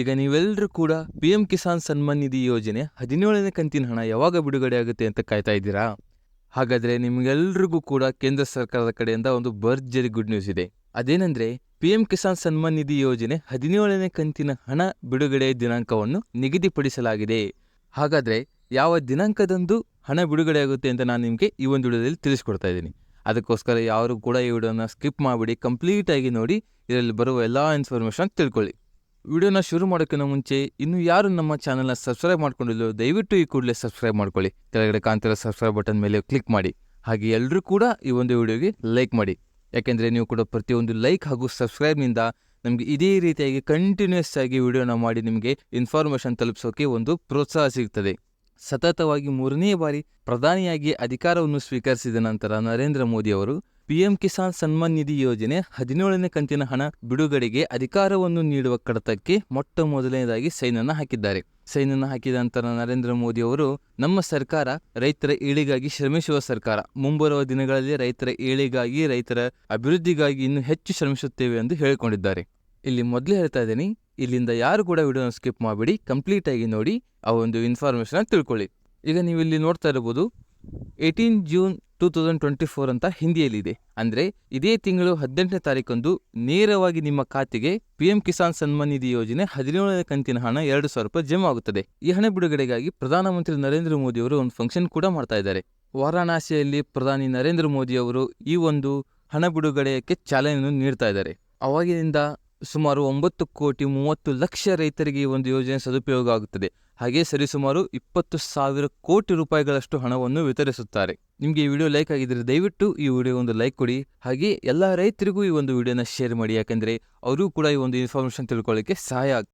ಈಗ ನೀವೆಲ್ಲರೂ ಕೂಡ ಪಿ ಎಂ ಕಿಸಾನ್ ಸನ್ಮಾನ್ ನಿಧಿ ಯೋಜನೆ ಹದಿನೇಳನೇ ಕಂತಿನ ಹಣ ಯಾವಾಗ ಬಿಡುಗಡೆ ಆಗುತ್ತೆ ಅಂತ ಕಾಯ್ತಾ ಇದ್ದೀರಾ? ಹಾಗಾದ್ರೆ ನಿಮಗೆಲ್ರಿಗೂ ಕೂಡ ಕೇಂದ್ರ ಸರ್ಕಾರದ ಕಡೆಯಿಂದ ಒಂದು ಭರ್ಜರಿ ಗುಡ್ ನ್ಯೂಸ್ ಇದೆ. ಅದೇನೆಂದರೆ ಪಿ ಎಂ ಕಿಸಾನ್ ಸನ್ಮಾನ್ ನಿಧಿ ಯೋಜನೆ ಹದಿನೇಳನೇ ಕಂತಿನ ಹಣ ಬಿಡುಗಡೆ ದಿನಾಂಕವನ್ನು ನಿಗದಿಪಡಿಸಲಾಗಿದೆ. ಹಾಗಾದ್ರೆ ಯಾವ ದಿನಾಂಕದಂದು ಹಣ ಬಿಡುಗಡೆ ಆಗುತ್ತೆ ಅಂತ ನಾನು ನಿಮಗೆ ಈ ಒಂದು ವಿಡಿಯೋದಲ್ಲಿ ತಿಳಿಸ್ಕೊಡ್ತಾ ಇದ್ದೀನಿ. ಅದಕ್ಕೋಸ್ಕರ ಯಾರು ಕೂಡ ಈ ವಿಡಿಯೋನ ಸ್ಕಿಪ್ ಮಾಡಿಬಿಡಿ, ಕಂಪ್ಲೀಟಾಗಿ ನೋಡಿ, ಇದರಲ್ಲಿ ಬರುವ ಎಲ್ಲ ಇನ್ಫಾರ್ಮೇಷನ್ ತಿಳ್ಕೊಳ್ಳಿ. ವಿಡಿಯೋನ ಶುರು ಮಾಡೋಕ್ಕಿಂತ ಮುಂಚೆ ಇನ್ನು ಯಾರು ನಮ್ಮ ಚಾನಲ್ನ ಸಬ್ಸ್ಕ್ರೈಬ್ ಮಾಡ್ಕೊಂಡಿಲ್ಲೋ ದಯವಿಟ್ಟು ಈ ಕೂಡಲೇ ಸಬ್ಸ್ಕ್ರೈಬ್ ಮಾಡ್ಕೊಳ್ಳಿ. ಕೆಳಗಡೆ ಕಾಣ್ತಿರೋ ಸಬ್ಸ್ಕ್ರೈಬ್ ಬಟನ್ ಮೇಲೆ ಕ್ಲಿಕ್ ಮಾಡಿ. ಹಾಗೆ ಎಲ್ಲರೂ ಕೂಡ ಈ ಒಂದು ವಿಡಿಯೋಗೆ ಲೈಕ್ ಮಾಡಿ. ಯಾಕೆಂದರೆ ನೀವು ಕೂಡ ಪ್ರತಿಯೊಂದು ಲೈಕ್ ಹಾಗೂ ಸಬ್ಸ್ಕ್ರೈಬ್ನಿಂದ ನಮಗೆ ಇದೇ ರೀತಿಯಾಗಿ ಕಂಟಿನ್ಯೂಸ್ ಆಗಿ ವಿಡಿಯೋನ ಮಾಡಿ ನಿಮಗೆ ಇನ್ಫಾರ್ಮೇಷನ್ ತಲುಪಿಸೋಕೆ ಒಂದು ಪ್ರೋತ್ಸಾಹ ಸಿಗ್ತದೆ. ಸತತವಾಗಿ ಮೂರನೇ ಬಾರಿ ಪ್ರಧಾನಿಯಾಗಿ ಅಧಿಕಾರವನ್ನು ಸ್ವೀಕರಿಸಿದ ನಂತರ ನರೇಂದ್ರ ಮೋದಿ ಅವರು ಪಿಎಂ ಕಿಸಾನ್ ಸನ್ಮಾನ್ ನಿಧಿ ಯೋಜನೆ ಹದಿನೇಳನೇ ಕಂತಿನ ಹಣ ಬಿಡುಗಡೆಗೆ ಅಧಿಕಾರವನ್ನು ನೀಡುವ ಕಡತಕ್ಕೆ ಮೊಟ್ಟ ಮೊದಲನೇದಾಗಿ ಸೈನನ್ನು ಹಾಕಿದ್ದಾರೆ. ಸೈನನ್ನು ಹಾಕಿದ ನಂತರ ನರೇಂದ್ರ ಮೋದಿ ಅವರು, ನಮ್ಮ ಸರ್ಕಾರ ರೈತರ ಏಳಿಗಾಗಿ ಶ್ರಮಿಸುವ ಸರ್ಕಾರ. ಮುಂಬರುವ ದಿನಗಳಲ್ಲಿ ರೈತರ ಏಳಿಗಾಗಿ, ರೈತರ ಅಭಿವೃದ್ಧಿಗಾಗಿ ಇನ್ನೂ ಹೆಚ್ಚು ಶ್ರಮಿಸುತ್ತೇವೆ ಎಂದು ಹೇಳಿಕೊಂಡಿದ್ದಾರೆ. ಇಲ್ಲಿ ಮೊದಲು ಹೇಳ್ತಾ ಇದ್ದೀನಿ, ಇಲ್ಲಿಂದ ಯಾರು ಕೂಡ ವಿಡಿಯೋನ ಸ್ಕಿಪ್ ಮಾಡಿಬಿಡಿ, ಕಂಪ್ಲೀಟ್ ಆಗಿ ನೋಡಿ, ಆ ಒಂದು ಇನ್ಫಾರ್ಮೇಷನ್ ತಿಳ್ಕೊಳ್ಳಿ. ಈಗ ನೀವು ಇಲ್ಲಿ ನೋಡ್ತಾ ಇರಬಹುದು eighteen June two thousand twenty four ಅಂತ ಹಿಂದಿಯಲ್ಲಿದೆ. ಅಂದರೆ ಇದೇ ತಿಂಗಳು ಹದಿನೆಂಟನೇ ತಾರೀಕೊಂದು ನೇರವಾಗಿ ನಿಮ್ಮ ಖಾತೆಗೆ ಪಿ ಎಂ ಕಿಸಾನ್ ಸನ್ಮಾನ್ ನಿಧಿ ಯೋಜನೆ ಹದಿನೇಳನೇ ಕಂತಿನ ಹಣ ಎರಡು ಸಾವಿರ ರೂಪಾಯಿ ಜಮಾ ಆಗುತ್ತದೆ. ಈ ಹಣ ಬಿಡುಗಡೆಗಾಗಿ ಪ್ರಧಾನಮಂತ್ರಿ ನರೇಂದ್ರ ಮೋದಿ ಅವರು ಒಂದು ಫಂಕ್ಷನ್ ಕೂಡ ಮಾಡ್ತಾ ಇದ್ದಾರೆ. ವಾರಾಣಸಿಯಲ್ಲಿ ಪ್ರಧಾನಿ ನರೇಂದ್ರ ಮೋದಿ ಅವರು ಈ ಒಂದು ಹಣ ಬಿಡುಗಡೆಯಕ್ಕೆ ಚಾಲನೆಯನ್ನು ನೀಡ್ತಾ ಇದ್ದಾರೆ. ಅವಾಗಿನಿಂದ ಸುಮಾರು ಒಂಬತ್ತು ಕೋಟಿ ಮೂವತ್ತು ಲಕ್ಷ ರೈತರಿಗೆ ಈ ಒಂದು ಯೋಜನೆ ಸದುಪಯೋಗ ಆಗುತ್ತದೆ. ಹಾಗೆ ಸರಿಸುಮಾರು ಇಪ್ಪತ್ತು ಸಾವಿರ ಕೋಟಿ ರೂಪಾಯಿಗಳಷ್ಟು ಹಣವನ್ನು ವಿತರಿಸುತ್ತಾರೆ. ನಿಮಗೆ ಈ ವಿಡಿಯೋ ಲೈಕ್ ಆಗಿದ್ದರೆ ದಯವಿಟ್ಟು ಈ ವಿಡಿಯೋ ಒಂದು ಲೈಕ್ ಕೊಡಿ. ಹಾಗೆ ಎಲ್ಲ ರೈತರಿಗೂ ಈ ಒಂದು ವಿಡಿಯೋನ ಶೇರ್ ಮಾಡಿ. ಯಾಕೆಂದರೆ ಅವರು ಕೂಡ ಈ ಒಂದು ಇನ್ಫಾರ್ಮೇಷನ್ ತಿಳ್ಕೊಳ್ಳೋಕ್ಕೆ ಸಹಾಯ ಆಗ್